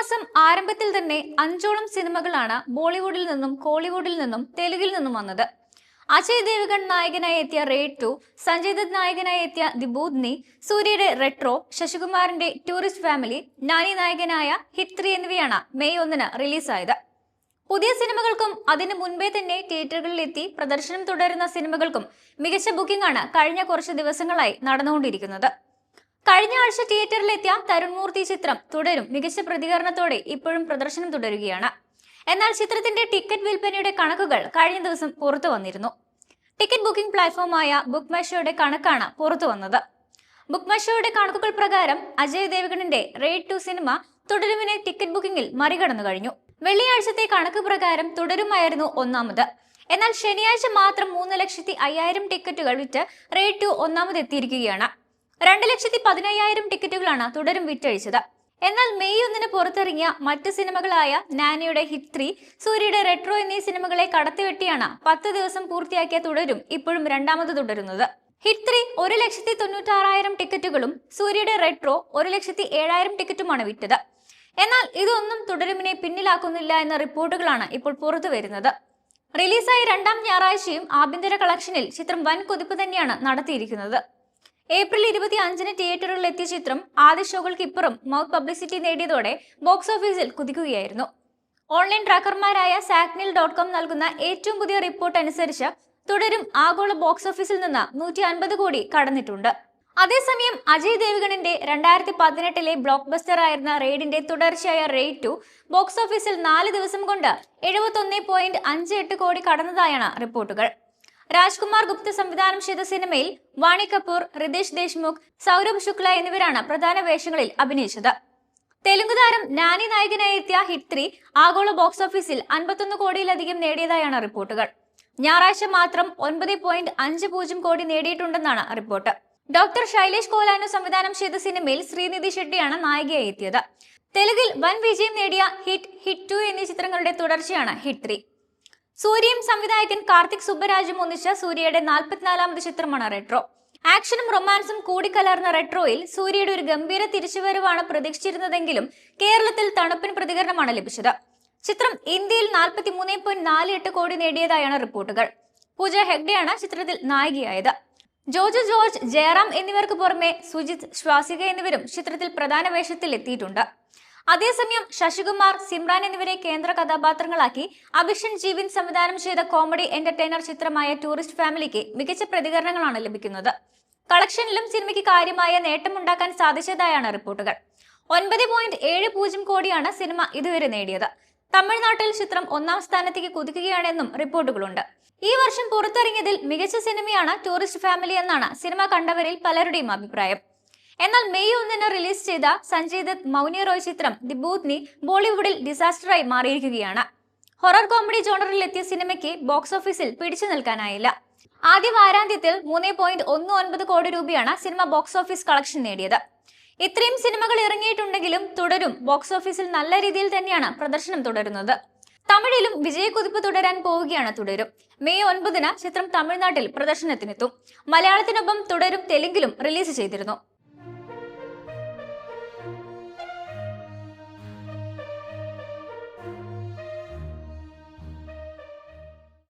മാസം ആരംഭത്തിൽ തന്നെ അഞ്ചോളം സിനിമകളാണ് ബോളിവുഡിൽ നിന്നും കോളിവുഡിൽ നിന്നും തെലുഗിൽ നിന്നും വന്നത്. അജയ് ദേവഗൺ നായകനായി എത്തിയ റേഡ് ടു സഞ്ജയ് ദത്ത് നായകനായി എത്തിയ ദി ബൂദ്നി സൂര്യയുടെ റെട്രോ ശശികുമാറിന്റെ ടൂറിസ്റ്റ് ഫാമിലി നാനി നായകനായ ഹിത്രി ത്രീ എന്നിവയാണ് മെയ് ഒന്നിന് റിലീസായത്. പുതിയ സിനിമകൾക്കും അതിനു മുൻപേ തന്നെ തിയേറ്ററുകളിൽ എത്തി പ്രദർശനം തുടരുന്ന സിനിമകൾക്കും മികച്ച ബുക്കിംഗ് ആണ് കഴിഞ്ഞ കുറച്ച് ദിവസങ്ങളായി നടന്നുകൊണ്ടിരിക്കുന്നത്. കഴിഞ്ഞ ആഴ്ച തിയേറ്ററിലെത്തിയ തരുൺമൂർത്തി ചിത്രം തുടരും. മികച്ച പ്രതികരണത്തോടെ ഇപ്പോഴും പ്രദർശനം തുടരുകയാണ്. എന്നാൽ ചിത്രത്തിന്റെ ടിക്കറ്റ് വിൽപ്പനയുടെ കണക്കുകൾ കഴിഞ്ഞ ദിവസം പുറത്തു വന്നിരുന്നു. ടിക്കറ്റ് ബുക്കിംഗ് പ്ലാറ്റ്ഫോമായ ബുക്ക് മൈഷോയുടെ കണക്കാണ് പുറത്തു വന്നത്. ബുക്ക് മൈഷോയുടെ കണക്കുകൾ പ്രകാരം അജയ് ദേവഗണിന്റെ റേഡ് ടു സിനിമ തുടരുവിനെ ടിക്കറ്റ് ബുക്കിംഗിൽ മറികടന്നു കഴിഞ്ഞു. വെള്ളിയാഴ്ചത്തെ കണക്ക് പ്രകാരം തുടരുമായിരുന്നു ഒന്നാമത്. എന്നാൽ ശനിയാഴ്ച മാത്രം മൂന്ന് ലക്ഷത്തി അയ്യായിരം ടിക്കറ്റുകൾ വിറ്റ് റേഡ് ടു ഒന്നാമത് എത്തിയിരിക്കുകയാണ് രണ്ട് ലക്ഷത്തി പതിനയ്യായിരം ടിക്കറ്റുകളാണ് തുടരും വിറ്റഴിച്ചത്. എന്നാൽ മെയ് ഒന്നിന് പുറത്തിറങ്ങിയ മറ്റ് സിനിമകളായ നാനിയുടെ ഹിറ്റ് സൂര്യയുടെ റെട്രോ എന്നീ സിനിമകളെ കടത്തിവെട്ടിയാണ് പത്ത് ദിവസം പൂർത്തിയാക്കിയ തുടരും ഇപ്പോഴും രണ്ടാമത് തുടരുന്നത്. ഹിറ്റ് ത്രീ ഒരു ലക്ഷത്തി തൊണ്ണൂറ്റാറായിരം ടിക്കറ്റുകളും സൂര്യയുടെ റെട്രോ ഒരു ലക്ഷത്തി ഏഴായിരം ടിക്കറ്റുമാണ് വിറ്റത്. എന്നാൽ ഇതൊന്നും തുടരുമിനെ പിന്നിലാക്കുന്നില്ല എന്ന റിപ്പോർട്ടുകളാണ് ഇപ്പോൾ പുറത്തു വരുന്നത്. റിലീസായി രണ്ടാം ഞായറാഴ്ചയും ആഭ്യന്തര കളക്ഷനിൽ ചിത്രം വൻ കുതിപ്പ് തന്നെയാണ് നടത്തിയിരിക്കുന്നത്. ഏപ്രിൽ ഇരുപത്തി അഞ്ചിന് തിയേറ്ററുകളിൽ എത്തിയ ചിത്രം ആദ്യ ഷോകൾക്ക് ഇപ്പുറം മൗത്ത് പബ്ലിസിറ്റി നേടിയതോടെ ബോക്സ് ഓഫീസിൽ കുതിക്കുകയായിരുന്നു. ഓൺലൈൻ ട്രാക്കർമാരായ സാക്നിൽ ഡോട്ട് കോം നൽകുന്ന ഏറ്റവും പുതിയ റിപ്പോർട്ട് അനുസരിച്ച് തുടരും ആഗോള ബോക്സ് ഓഫീസിൽ നിന്ന് നൂറ്റി അൻപത് കോടി കടന്നിട്ടുണ്ട്. അതേസമയം അജയ് ദേവഗണിന്റെ രണ്ടായിരത്തി പതിനെട്ടിലെ ബ്ലോക്ക് ബസ്റ്റർ ആയിരുന്ന റെയ്ഡിന്റെ തുടർച്ചയായ റെയ്ഡ് ടു ബോക്സ് ഓഫീസിൽ നാല് ദിവസം കൊണ്ട് എഴുപത്തൊന്ന് പോയിന്റ് അഞ്ച് എട്ട് കോടി കടന്നതായാണ് റിപ്പോർട്ടുകൾ. രാജ്കുമാർ ഗുപ്ത സംവിധാനം ചെയ്ത സിനിമയിൽ വാണി കപൂർ റിതേഷ് ദേശ്മുഖ് സൗരഭ് ശുക്ല എന്നിവരാണ് പ്രധാന വേഷങ്ങളിൽ അഭിനയിച്ചത്. തെലുങ്ക് താരം നാനി നായകനായി എത്തിയ ഹിറ്റ് ത്രീ ആഗോള ബോക്സ് ഓഫീസിൽ അൻപത്തൊന്ന് കോടിയിലധികം നേടിയതായാണ് റിപ്പോർട്ടുകൾ. ഞായറാഴ്ച മാത്രം ഒൻപത് പോയിന്റ് അഞ്ച് പൂജ്യം കോടി നേടിയിട്ടുണ്ടെന്നാണ് റിപ്പോർട്ട്. ഡോക്ടർ ശൈലേഷ് കോലാനു സംവിധാനം ചെയ്ത സിനിമയിൽ ശ്രീനിധി ഷെട്ടിയാണ് നായികയായി എത്തിയത്. തെലുഗിൽ വൻ വിജയം നേടിയ ഹിറ്റ് ഹിറ്റ് ടു എന്നീ ചിത്രങ്ങളുടെ തുടർച്ചയാണ് ഹിറ്റ് ത്രീ. സൂര്യയും സംവിധായകൻ കാർത്തിക് സുബ്ബരാജും ഒന്നിച്ച സൂര്യയുടെ നാൽപ്പത്തിനാലാമത് ചിത്രമാണ് റെട്രോ ആക്ഷനും റൊമാൻസും കൂടിക്കലർന്ന റെട്രോയിൽ സൂര്യയുടെ ഒരു ഗംഭീര തിരിച്ചുവരവാണ് പ്രതീക്ഷിച്ചിരുന്നതെങ്കിലും കേരളത്തിൽ തണുപ്പിന് പ്രതികരണമാണ് ലഭിച്ചത്. ചിത്രം ഇന്ത്യയിൽ നാൽപ്പത്തി മൂന്ന് പോയിന്റ് നാല് എട്ട് കോടി നേടിയതായാണ് റിപ്പോർട്ടുകൾ. പൂജ ഹെഗ്ഡെയാണ് ചിത്രത്തിൽ നായികയായത്. ജോജു ജോർജ് ജയറാം എന്നിവർക്ക് പുറമെ സുജിത് ശ്വാസിക എന്നിവരും ചിത്രത്തിൽ പ്രധാന വേഷത്തിൽ എത്തിയിട്ടുണ്ട് അതേസമയം ശശികുമാർ സിമ്രാൻ എന്നിവരെ കേന്ദ്ര കഥാപാത്രങ്ങളാക്കി. അഭിഷൻ ജീവൻ സംവിധാനം ചെയ്ത കോമഡി എന്റർടൈനർ ചിത്രമായ ടൂറിസ്റ്റ് ഫാമിലിക്ക് മികച്ച പ്രതികരണങ്ങളാണ് ലഭിക്കുന്നത്. കളക്ഷനിലും സിനിമയ്ക്ക് കാര്യമായ നേട്ടമുണ്ടാക്കാൻ സാധിച്ചതായാണ് റിപ്പോർട്ടുകൾ. ഒൻപത് പോയിന്റ് ഏഴ് പൂജ്യം കോടിയാണ് സിനിമ ഇതുവരെ നേടിയത്. തമിഴ്നാട്ടിൽ ചിത്രം ഒന്നാം സ്ഥാനത്തേക്ക് കുതിക്കുകയാണെന്നും റിപ്പോർട്ടുകളുണ്ട്. ഈ വർഷം പുറത്തിറങ്ങിയതിൽ മികച്ച സിനിമയാണ് ടൂറിസ്റ്റ് ഫാമിലി എന്നാണ് സിനിമ കണ്ടവരിൽ പലരുടെയും അഭിപ്രായം. എന്നാൽ മെയ് ഒന്നിന് റിലീസ് ചെയ്ത സഞ്ജയ് ദത്ത് മൗനി റോയ് ചിത്രം ദി ബൂത്ത്നി ബോളിവുഡിൽ ഡിസാസ്റ്ററായി മാറിയിരിക്കുകയാണ്. ഹൊറർ കോമഡി ജോണറിൽ എത്തിയ സിനിമയ്ക്ക് ബോക്സ് ഓഫീസിൽ പിടിച്ചു നിൽക്കാനായില്ല. ആദ്യ വാരാന്ത്യത്തിൽ മൂന്ന് പോയിന്റ് ഒന്ന് ഒൻപത് കോടി രൂപയാണ് സിനിമ ബോക്സ് ഓഫീസ് കളക്ഷൻ നേടിയത്. ഇത്രയും സിനിമകൾ ഇറങ്ങിയിട്ടുണ്ടെങ്കിലും തുടരും ബോക്സ് ഓഫീസിൽ നല്ല രീതിയിൽ തന്നെയാണ് പ്രദർശനം തുടരുന്നത്. തമിഴിലും വിജയക്കുതിപ്പ് തുടരാൻ പോവുകയാണ് തുടരും. മെയ് ഒൻപതിന് ചിത്രം തമിഴ്നാട്ടിൽ പ്രദർശനത്തിനെത്തും. മലയാളത്തിനൊപ്പം തുടരും തെലുങ്കിലും റിലീസ് ചെയ്തിരുന്നു.